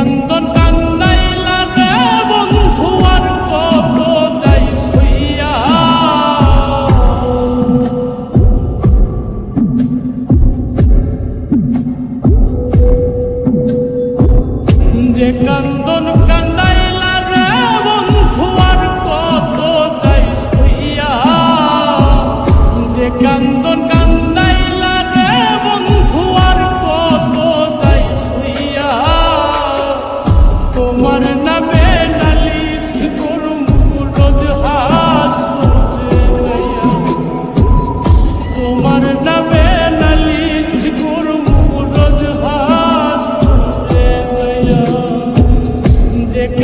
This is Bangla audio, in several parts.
cantan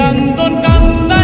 cantón, cantón.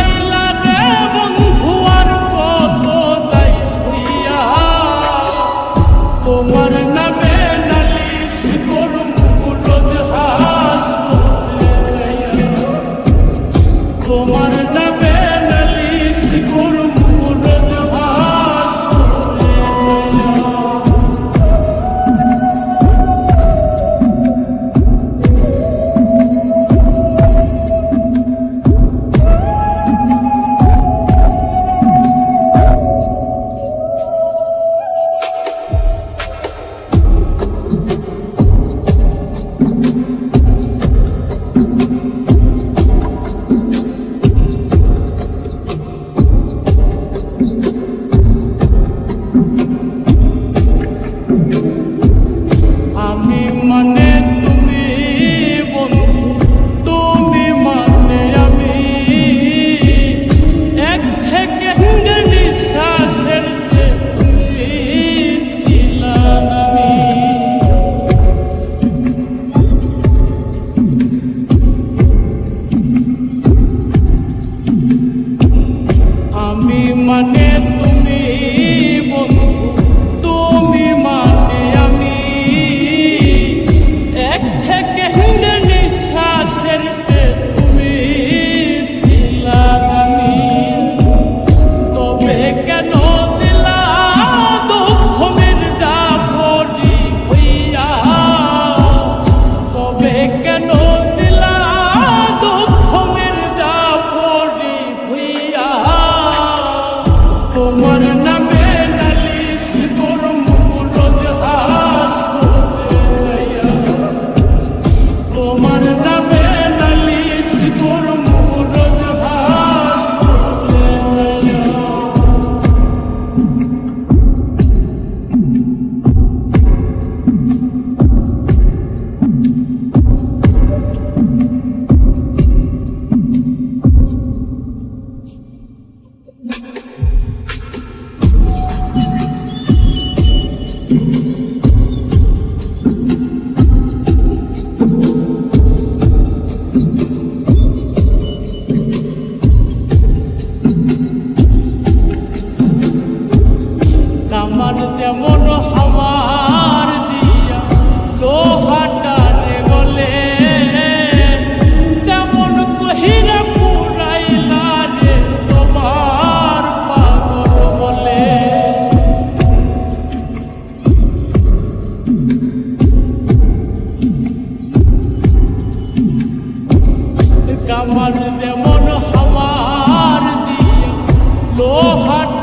maneira. Kamal যেমন হাওয়ার দিয়ে লোহাটা